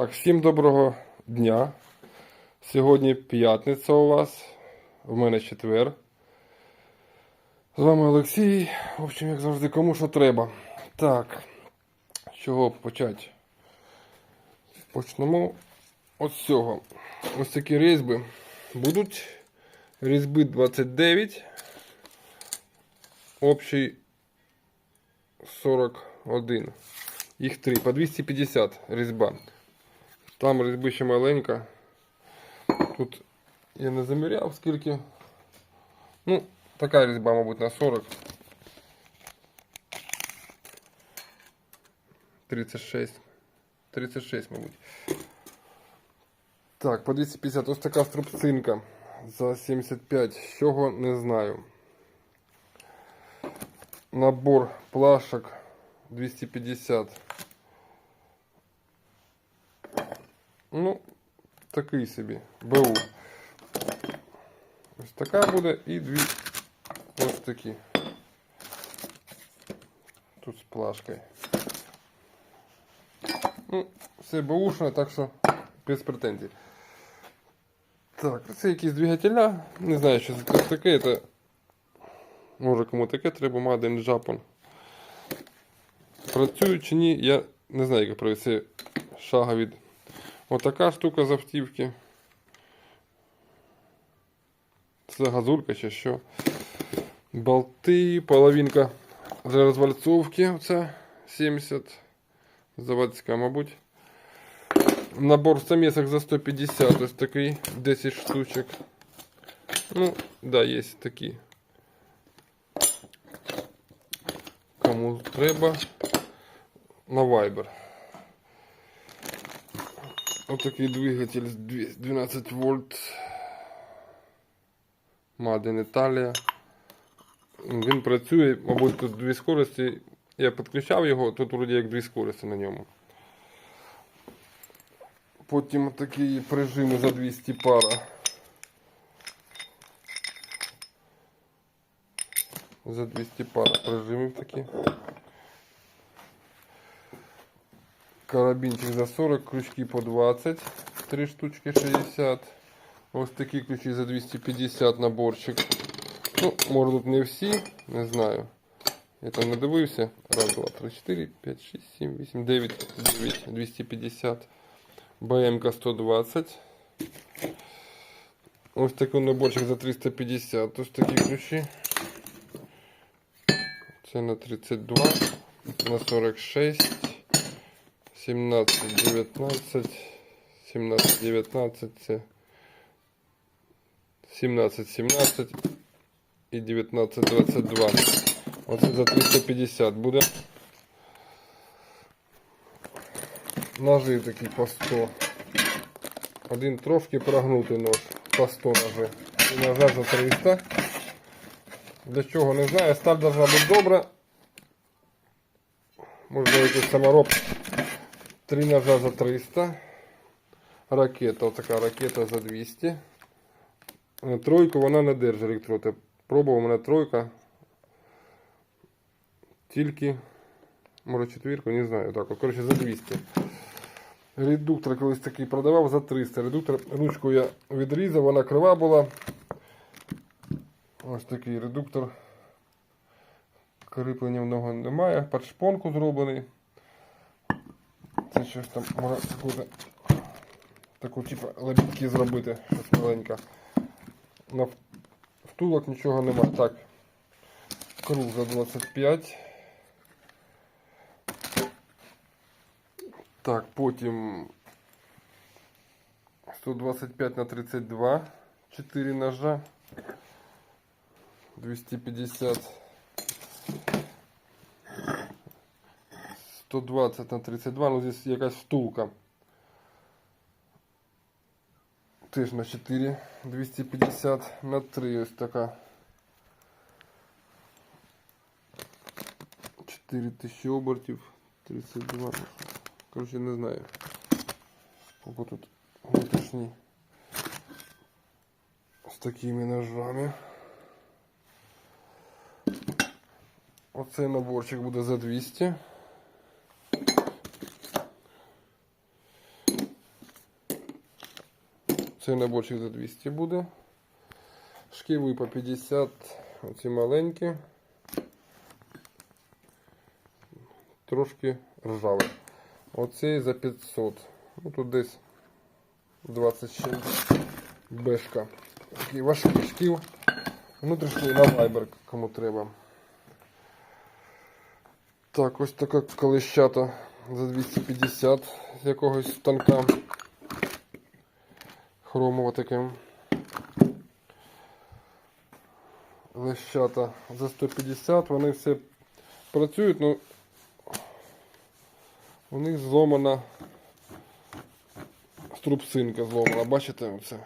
Так, всім доброго дня. Сьогодні п'ятниця у вас. В мене четвер. З вами Олексій. В общем, як завжди, кому що треба. Так, з чого почати? Почнемо от з цього. Ось такі різьби. Будуть різьби 29. Общий 41. Їх три. По 250 різьба. Там різьби ще маленька. Тут я не заміряв скільки. Ну, така різьба, мабуть, на 40. 36. 36, мабуть. Так, по 250. Ось така струбцинка за 75. З чого не знаю. Набор плашок 250. Ну, такий собі. БУ. Ось така буде і дві ось такі. Тут з плашкою. Ну, все бушне, так що без претензій. Так, це якісь двигателя. Не знаю, що це таке. Це... Може кому таке треба Made in Japan. Працюють чи ні, я не знаю, як провести шага від. Отака штука з автівки. Це газулька чи що. Болти, половинка для розвальцовки. Оце 70. Заводська, мабуть. Набор самесок за 150. Ось такий 10 штучок. Ну, да, є такі. Кому треба на Viber. Ось такий двигатель 12 вольт. In Italia. Він працює, мабуть, тут дві скорості. Я підключав його, тут вроді як дві скорості на ньому. Потім такі прижими за 200 пара. За 200 пара прижимів такі. Карабінчик за 40, крючки по 20, 3 штучки 60. Ось такі ключі за 250 наборчик. Ну, може тут не всі, не знаю. Я там не дивився. Раз, два, три, чотири, п'ять, шість, сім, вісім, дев'ять, дев'ять, 250. БМК 120. Ось такий наборчик за 350. Ось такі ключі. Це на 32, на 46, 17, 19, 17, 19, це 17, 17 і 19, 22. Оце за 350 буде. Ножи такі по 100. Один трошки прогнутий нож. По 100 ножи. І ножа за 300. Для чого не знаю. Сталь должна бути добра. Можна якийсь самороб. Три ножа за 300. Ракета. Ось така ракета за 200. Е, Тройку вона не держить електроти. Пробував мене тройка. Тільки. Може четвірку, не знаю. Так, от, коротше, за 200. Редуктор колись такий продавав за 300. Редуктор, ручку я відрізав, вона крива була. Ось такий редуктор. Кріплення в нього немає. Під шпонку зроблений. Це щось там може таку, таку типу лебідки зробити, щось маленьке. На втулок нічого немає. Так. Круг за 25. Так, потім 125 на 32. 4 ножа. 250. 120 на 32. Ну, здесь якась втулка. Теж на 4. 250 на 3. Ось така. 4000 обертів. 32. Короче, не знаю. Сколько тут внутрішній. З такими ножами. Оцей наборчик буде за 200. Цей наборчик за 200 буде. Шківи по 50. Оці маленькі. Трошки ржавий. Оцей за 500. Ну тут десь 27 бешка. Такий важкий шкіл. Внутрішній на вайбер, кому треба. Так, ось така колещата за 250 з якогось станка. Хромово таке. Лещата за 150, вони все працюють, ну у них зломана струбцинка зломана, бачите оце?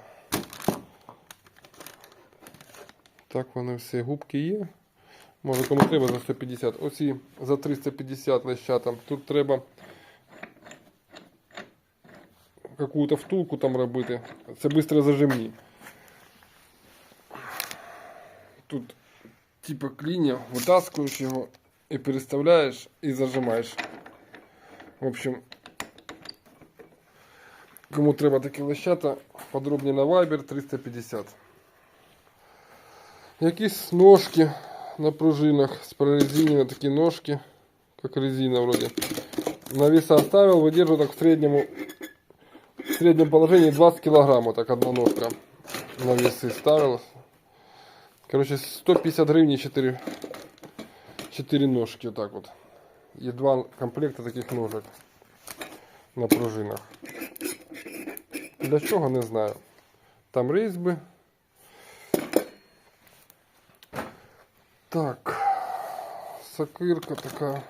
Так вони всі губки є. Може кому треба за 150. Оці за 350 лещата. Тут треба какую-то втулку там робити. Це швидко зажимні. Тут типа клинья, вытаскиваешь его и переставляешь и зажимаешь. В общем, кому треба такі лещата, подробні на Viber 350. Якісь ножки на пружинах з прорезинены такі ножки, как резина вроде. На веса оставил, выдерживаю так в среднем, в среднем положении 20 килограмм, вот так одна ножка на весы ставилась. Короче, 150 гривен 4, 4 ножки вот так вот. И два комплекта таких ножек на пружинах. Для чого не знаю. Там різьби. Так. Сокирка така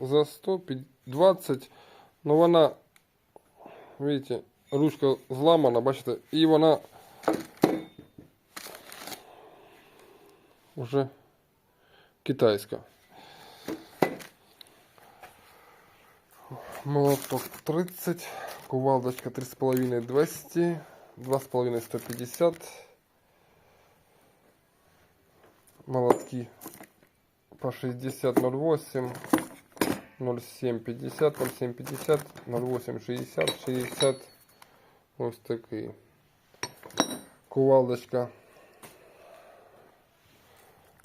за 120. Ну вона, видите, ручка зламана, бачите, і вона уже китайська. Молоток 30, кувалдочка 3,5 200, 2,5 150. Молотки по 60 08, 07 50, 07 50, 08 60, 60. Ось такий. Кувалдочка.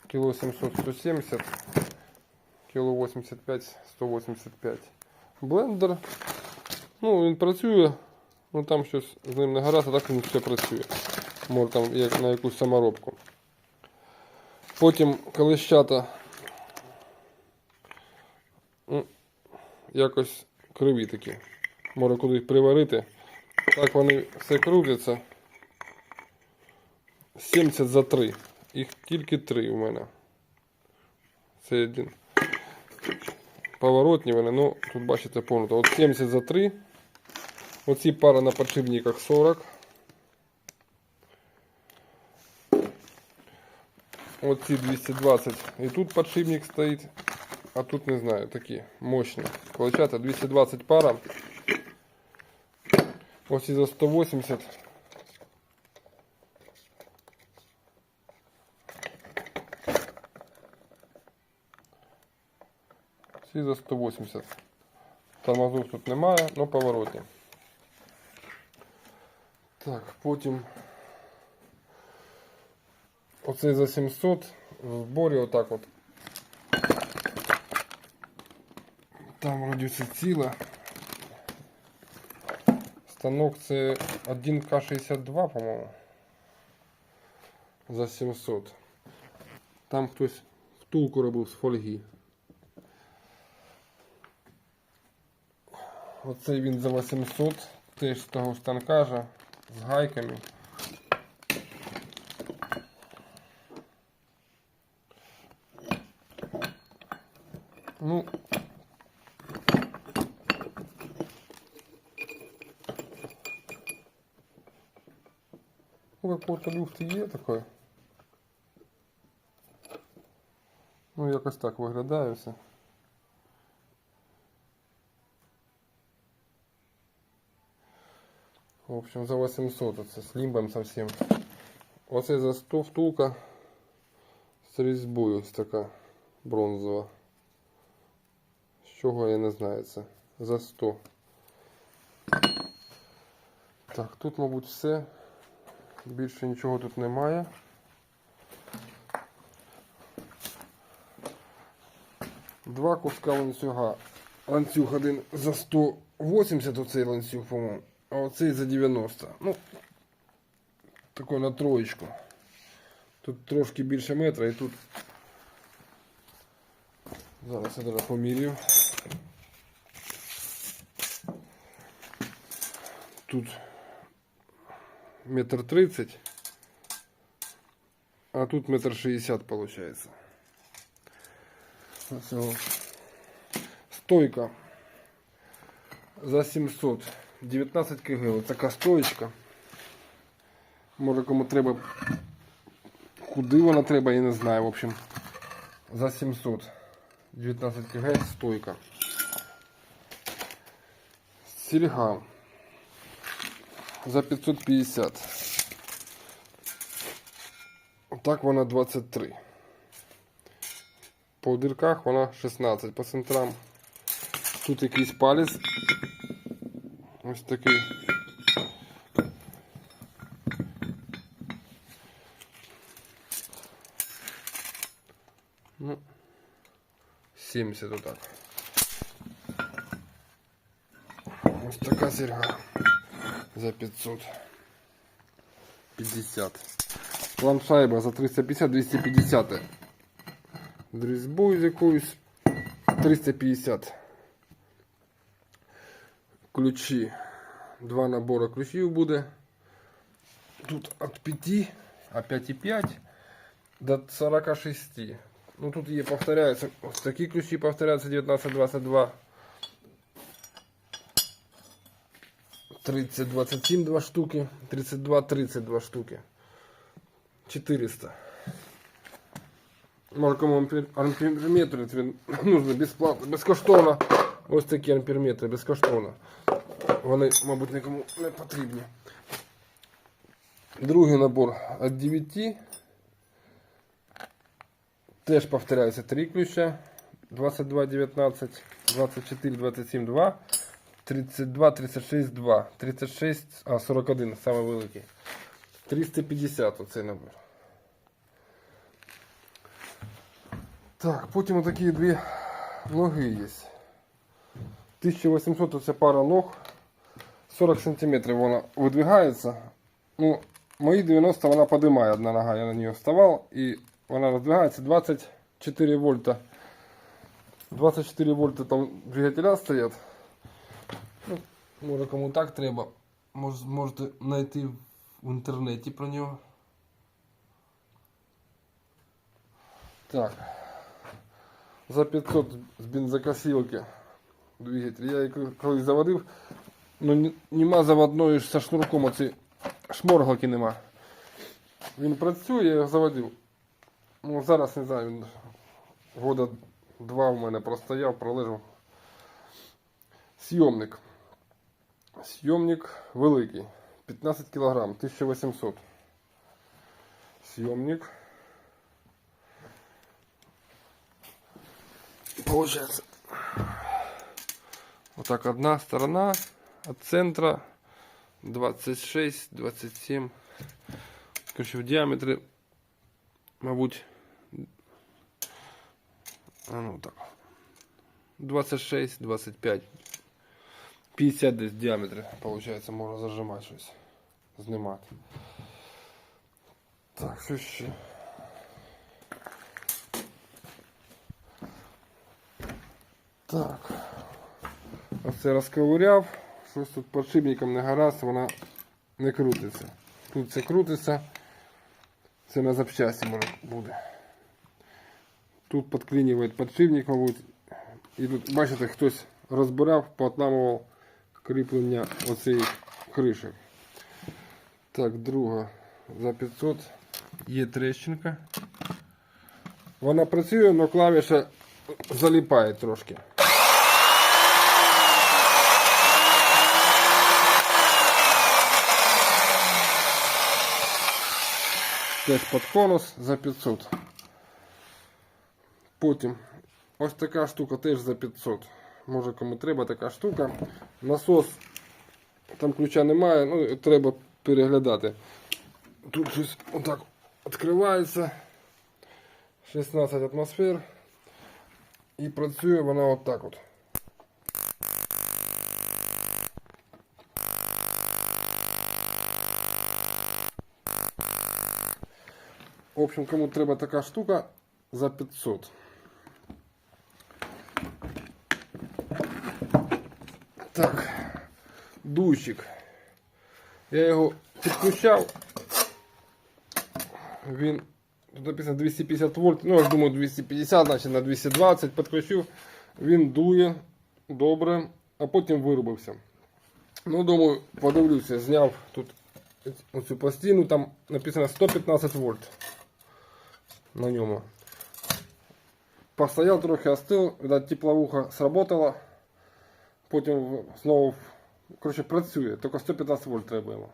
Кило 700 170 кило 85 185 блендер. Ну він працює ну там щось з ним не гаразд а так він все працює. Може там як на якусь саморобку. Потім колещата. Ну, якось криві такі. Може кудись приварити так вони все крутяться 70 за 3 їх тільки три у мене. Це один. Поворотні вони, ну тут бачите повністю. От 70 за 3. Оці пара на подшипниках 40. Оці 220. І тут подшипник стоїть. А тут не знаю, такі мощні. Колочата 220 пара. Ось і за 180. Всі за 180. Тормозов тут немає, але поворотні. Так, потім оцей за 700 в зборі отак от. Там вроді все ціле. Станок це 1К62, по-моєму. За 700. Там хтось втулку робив з фольги. Оцей він за 800, теж з того станка же, з гайками. Ну, ну какой-то люфт є такой. Ну, якось так виглядає все. В общем, за 800 оце з лімбом совсем. Оце за 100 втулка з різьбою ось така бронзова. З чого я не знаю це. За 100. Так, тут, мабуть, все. Більше нічого тут немає. Два куска ланцюга. Ланцюг один за 180 оцей ланцюг, по-моєму, а оцей за 90. Ну, такой на троєчку. Тут трошки більше метра і тут. Зараз я даже помірю. Тут метр тридцать, а тут метр шестьдесят получается. Стойка за 700. 19 кг. Ось така стоечка. Може кому треба. Куди вона треба, я не знаю. В общем, за 700. 19 кг стойка. Сільга. За 550. Отак вона 23. По дирках вона 16, по центрам. Тут якийсь палець. Ось такий. Ну, 70 отак. Ось така серьга за 500. 50. Планшайба за 350-250. Дрізьбою з якоюсь 350. Ключі. Два набори ключів буде. Тут от 5, а 5,5 до 46. Ну тут є повторяються. Ось такі ключі повторяються 19-22. 30, 27 два штуки, 32, 32 штуки. 400. Може кому ампер- амперметри тобі нужно безплатно, безкоштовно. Ось такі амперметри, безкоштовно. Вони, мабуть, нікому не потрібні. Другий набор від 9. Теж повторяється 3 ключа. 22, 19, 24, 27, 2. 32, 36, 2. 36, а 41, саме великий. 350 оцей набор. Так, потім отакі дві ноги є. 1800 це пара ног. 40 сантиметрів вона видвигається. Ну, мої 90 вона подимає одна нога, я на нее вставав і вона роздвигається 24 вольта. 24 вольта там двигателя стоять. Ну, може кому так треба. Мож, можете знайти в інтернеті про нього. Так. За 500 з бензокосилки двигатель. Я її коли- колись заводив. Ну нема заводної со шнурком оці шморгалки нема. Він працює, я його заводив. Ну зараз не знаю, він года два в мене простояв, пролежав. Съемник. Съемник великий. 15 килограмм, 1800. Съемник. Получается. Вот так одна сторона от центра 26, 27. Короче, в диаметре, мабуть, а ну так. 26, 25. 50 десь в діаметрі, виходить, можна зажимати щось, знімати. Так, що ще? Так. Оце розковыряв. Щось тут подшипником не гаразд, вона не крутиться. Тут це крутиться. Це на запчасті може буде. Тут підклинює подшипник, мабуть. І тут, бачите, хтось розбирав, поотламував кріплення оцієї криші. Так, друга за 500 є трещинка. Вона працює, але клавіша заліпає трошки. Теж під конус за 500. Потім ось така штука теж за 500. Може кому треба така штука. Насос, там ключа немає, ну треба переглядати. Тут щось отак відкривається. 16 атмосфер. І працює вона отак от. В общем, кому треба така штука за 500. Так, дуйчик. Я його підключав. Він тут написано 250 вольт. Ну, я ж думаю, 250, значить на 220 підключив. Він дує добре, а потім вирубився. Ну, думаю, подивлюся, зняв тут оцю пластину, там написано 115 вольт на ньому. Постоял трохи остыл, видать, тепловуха сработала. Потім в- знову, коротше, працює, тільки 115 вольт треба йому.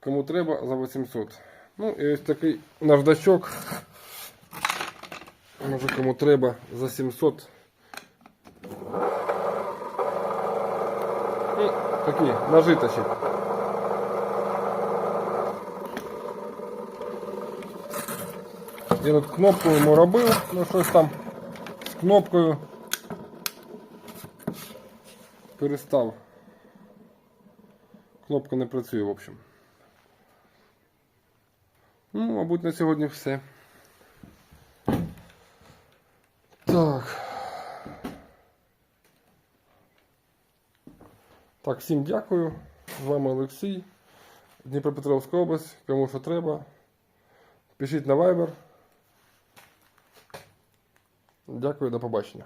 Кому треба, за 800. Ну і ось такий наждачок. Може кому треба за 700. Ну, такий нажиточок. Я тут кнопку йому робив, ну щось там з кнопкою Перестав. Кнопка не працює, в общем. Ну, мабуть, на сьогодні все. Так. Так, всім дякую. З вами Олексій. Дніпропетровська область. Кому що треба. Пишіть на Viber. Дякую, до побачення.